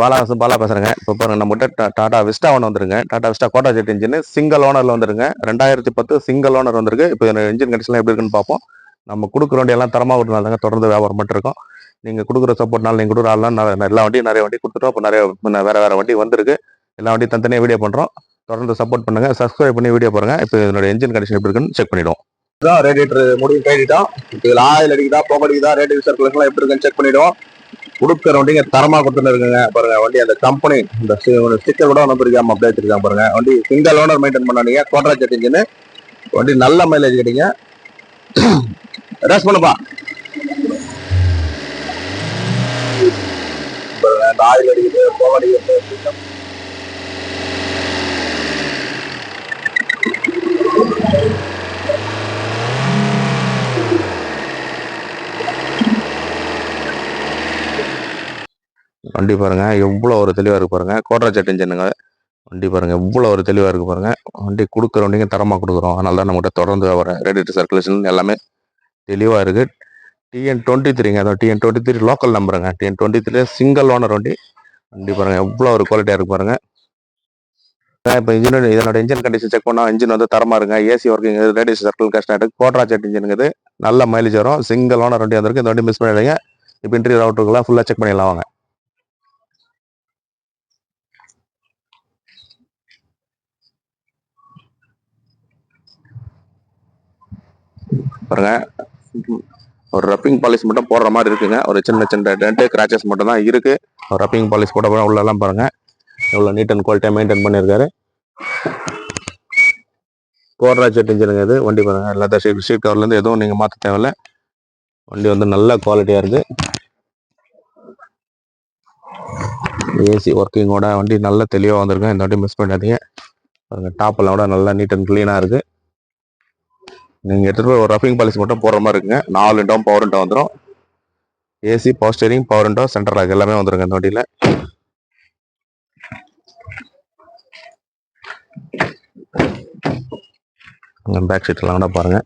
பாலாசன் பாலா பேசுறேங்க. இப்போ பாருங்க நம்மகிட்ட டாடா விஸ்டா ஒன்று வந்துருங்க. Tata Vista quadrajet engine single ஓனர்ல வந்துருங்க. ரெண்டாயிரத்தி பத்து சிங்கிள் ஓனர் வந்திருக்கு. இப்போ இன்ஜின் கண்டிஷன் எப்படி இருக்குன்னு பார்ப்போம். நம்ம கொடுக்குற வண்டி எல்லாம் தரமாக விட்டுனால தாங்க தொடர்ந்து வியாபாரம் பண்ணிருக்கோம் நீங்கள் கொடுக்குற சப்போர்ட்னால நீங்கள் கொடுக்குற ஆள்லாம் நிறைய- எல்லா வண்டியும் நிறைய வண்டி கொடுத்துட்டோம். இப்போ நிறைய வேறு வேற வேற வண்டி வந்திருக்கு. எல்லா வண்டியும் தனித்தனியாக வீடியோ பண்ணுறோம் தொடர்ந்து சப்போர்ட் பண்ணுங்க. சப்ஸ்கிரைப் பண்ணி வீடியோ பாருங்கள் இப்போ என்னோட இன்ஜின் கண்டிஷன் எப்படி இருக்குன்னு செக் பண்ணிடுவோம். தான் ரேடியேட்டர் முடிவு கைடிட்டோம் இதில் ஆயில் அடிக்குதா புகை அடிக்குதா ரேடியேட்டர் எப்படி இருக்குன்னு செக் பண்ணிடுவோம். கொடுக்குற வண்டிங்க தரமா கொடுத்துன்னு இருக்குங்க பாருங்க வண்டி அந்த கம்பெனி இந்த ஸ்டிக்கர் கூட ஒன்றும் பிரிக்காமல் அப்படியே வச்சிருக்காங்க பாருங்க. வண்டி சிங்கிள் ஓனர் மெயின்டைன் பண்ணாதீங்க. கோட்ரா ஜெட் வண்டி நல்ல மைலேஜ் கிடைங்க ரேஸ் பண்ணுப்பா. இந்த ஆயில் அடிக்குது போக அடிக்குது. வண்டி பாருங்க. எவ்வளோ ஒரு தெளிவாக இருக்கு பாருங்க. கோட்ரா ஜெட் இன்ஜினுங்க வண்டி பாருங்க. எவ்வளோ ஒரு தெளிவாக இருக்கு பாருங்க. வண்டி கொடுக்குற வண்டிங்க தரமாக கொடுக்குறோம். அதனால தான் நம்மகிட்ட தொடர்ந்து வர ரேடியேட்டர் சர்க்குலேஷன் எல்லாமே தெளிவாக இருக்கு. டிஎன் டுவெண்ட்டி த்ரீங்க அதான் TN twenty three local நம்பருங்க TN twenty three single owner வண்டி. வண்டி பாருங்க. எவ்வளோ ஒரு குவாலிட்டியாக இருக்கு பாருங்க. இப்போ இன்ஜின் இதனோட இன்ஜின் கண்டிஷன் செக் பண்ணால் இன்ஜின் வந்து தரமா இருங்க ஏசி ஒர்க்கிங் ரேடியேட்டர் சர்க்கிள் கஷ்டம் கோட்ரா செட் இன்ஜினுங்கிறது நல்ல மைலேஜ் வரும். சிங்கிள் ஓனர் வண்டி வந்திருக்கு. இந்த வண்டி மிஸ் பண்ணிடுங்க இப்போ இன்டர்வியூ ரவுட்டருக்குலாம் ஃபுல்லாக செக் பண்ணிடலாம் வாங்க. பாருங்க. ஒரு ரப்பிங் பாலிஷ் மட்டும் போடுற மாதிரி இருக்குங்க. ஒரு சின்ன சின்ன டென்ட் கிராச்சஸ் மட்டும் தான் இருக்கு. ஒரு ரப்பிங் பாலிஷ் போட போட உள்ளெல்லாம் பாருங்க. எவ்வளோ நீட் அண்ட் குவாலிட்டியாக மெயின்டைன் பண்ணியிருக்காரு கோர்ரா ஜெட் இன்ஜினுங்க இது. வண்டி பாருங்க. எல்லாத்த ஷீட் ஷீட் கவர்லேருந்து எதுவும் நீங்கள் மாற்ற தேவையில்ல. வண்டி வந்து நல்ல குவாலிட்டியாக இருக்கு. ஏசி ஒர்க்கிங்கோட வண்டி நல்ல தெளிவாக வந்திருக்கேன் இந்த வண்டி மிஸ் பண்ணாதீங்க பாருங்க டாப் எல்லாம் கூட நல்லா நீட் அண்ட் க்ளீனாக இருக்குது நீங்கள் எடுத்துகிட்டு போய் ஒரு ரஃபிங் பாலிசி மட்டும் போடுற மாதிரி இருக்குங்க. நாலு டவுன் பவர் விண்டோ வந்துடும் AC power steering power window centre lock எல்லாமே வந்துருங்க இந்த வண்டியில். பேக் சீட்லாம் கூட பாருங்கள்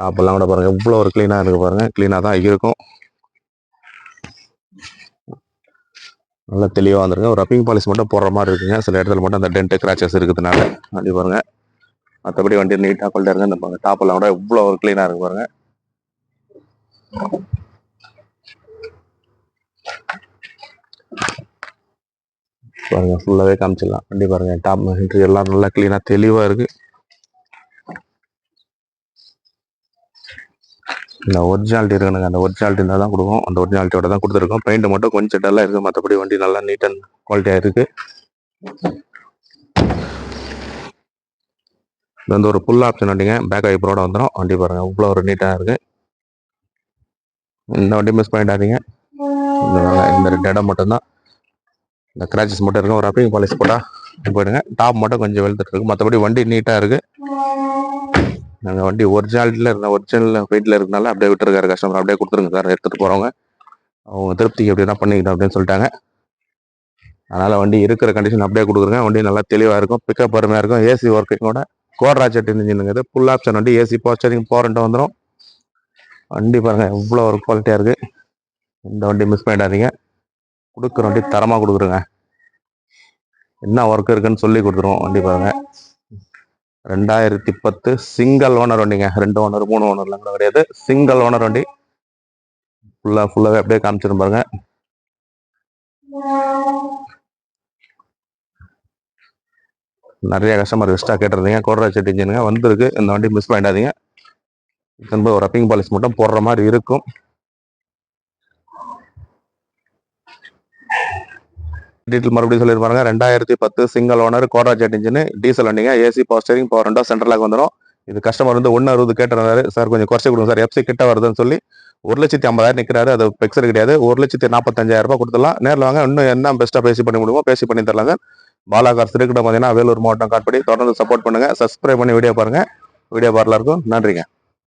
டாப் எல்லாம் கூட பாருங்கள் இவ்வளோ ஒரு க்ளீனாக இருக்குது பாருங்கள் க்ளீனாக தான் இருக்கும். நல்லா தெளிவாக வந்துருங்க. ஒரு ரப்பிங் பாலிசி மட்டும் போடுற மாதிரி இருக்குங்க. சில இடத்துல மட்டும் அந்த டென்ட் கிராச்சஸ் இருக்கிறதுனால அப்படி பாருங்கள் மற்றபடி வண்டி நீட்டாக கொள்ளிட்டு இருங்க இந்த டாப்பெல்லாம் டாப் எல்லாம் கூட இவ்வளோ ஒரு க்ளீனாக இருக்கு பாருங்க. பாருங்க ஃபுல்லாகவே காமிச்சிடலாம். வண்டி பாருங்க டாப் இன்டீரியர் எல்லாம் நல்லா க்ளீனாக தெளிவாக இருக்கு. இந்த ஒரிஜினாலிட்டி இருக்கணுங்க. அந்த ஒரிஜினாலிட்டி இருந்தால் தான் கொடுக்கும். அந்த ஒரிஜினாலிட்டியோட தான் கொடுத்துருக்கோம். பெயிண்ட் மட்டும் கொஞ்சம் டல்லாக இருக்குது மற்றபடி வண்டி நல்லா நீட் அண்ட் குவாலிட்டியாக இருக்கு. இது வந்து ஒரு ஃபுல் ஆப்ஷன் வண்டிங்க பேக் ஐப்பரோட வந்துடும் வண்டி பாருங்கள் இவ்வளோ ஒரு நீட்டாக இருக்கு. இந்த வண்டி மிஸ் பண்ணிடாதீங்க. இந்த இந்த ரெண்டு இடம் மட்டும்தான். இந்த கிராச்சஸ் மட்டும் இருக்கும். ஒரு அப்படியும் பாலிஷ் போட்டால் போயிடுங்க. டாப் மட்டும் கொஞ்சம் வெளுத்துட்டு இருக்கு. மற்றபடி வண்டி நீட்டாக இருக்கு. நாங்கள் வண்டி ஒரிஜினாலிட்டியில் இருந்த ஒரிஜினல் வெயிட்டில் இருக்கனால அப்படியே விட்டுருக்காரு கஸ்டமர் அப்படியே கொடுத்துருங்க சார் எடுத்துகிட்டு போகிறவங்க அவங்க திருப்திக்கு எப்படின்னா பண்ணிக்கிட்டோம் அப்படின்னு சொல்லிட்டாங்க. அதனால் வண்டி இருக்கிற கண்டிஷன் அப்படியே கொடுக்குறங்க. வண்டி நல்லா தெளிவாக இருக்கும். பிக்கப் அருமையாக இருக்கும். ஏசி ஒர்க்கிங்கோட கோட்ராஜெட் ஜெட் இன்ஜினுங்கிறது ஃபுல் ஆப்ஷன் வண்டி ஏசி போஸ்டரிங் போரண்ட்டு வந்துடும் வண்டி பாருங்கள் எவ்வளோ ஒரு குவாலிட்டியாக இருக்குது இந்த வண்டி மிஸ் பண்ணிடாதீங்க. கொடுக்குற வண்டி தரமாக கொடுக்குறோங்க. என்ன ஒர்க் இருக்குன்னு சொல்லி கொடுத்துருவோம் வண்டி பாருங்கள் ரெண்டாயிரத்தி பத்து சிங்கிள் ஓனர் வண்டிங்க. ரெண்டு ஓனர் மூணு ஓனர்லாம் கூட கிடையாது. சிங்கிள் ஓனர் வண்டி. ஃபுல்லாக ஃபுல்லாகவே அப்படியே காமிச்சிரும் பாருங்க நிறைய கஸ்டமர் வெஸ்ட்டாக கேட்டிருந்தீங்க. கோடராஜ் செட் இன்ஜினுங்க வந்திருக்கு. இந்த வண்டி மிஸ் பண்ணிடாதீங்க. திரும்ப ஒரு ரப்பிங் பாலிஸ் மட்டும் போடுற மாதிரி இருக்கும். டீட்டெயில் மறுபடியும் சொல்லியிருப்பாங்க ரெண்டாயிரத்தி பத்து single owner quadrajet jet engine diesel வண்டிங்க ஏசி பவர் ஸ்டேரிங் பவர் ரெண்டோ சென்ட்ரலாக வந்துடும் இது கஸ்டமர் வந்து ஒன்று அறுபது கேட்டிருந்தாரு. சார் கொஞ்சம் குறைச்சி கொடுங்க சார். எஃப்சி கிட்ட வருதுன்னு சொல்லி ஒரு லட்சத்தி ஐம்பதாயிரம் நிற்கிறாரு அது பிக்சர் கிடையாது. ஒரு லட்சத்தி நாற்பத்தஞ்சாயிரம் ரூபாய் கொடுத்துடலாம். நேரில் வாங்க. இன்னும் என்ன பெஸ்ட்டாக பேசி பண்ணி முடியுமோ பேசி பண்ணி தரலாங்க. பாலாகார் திருக்கிட்ட பார்த்தீங்கன்னா வேலூர் மாவட்டம் காட்படி. தொடர்ந்து சப்போர்ட் பண்ணுங்கள் சப்ஸ்கிரைப் பண்ணி வீடியோ பாருங்கள் வீடியோ பார்ல இருக்கும் நன்றிங்க.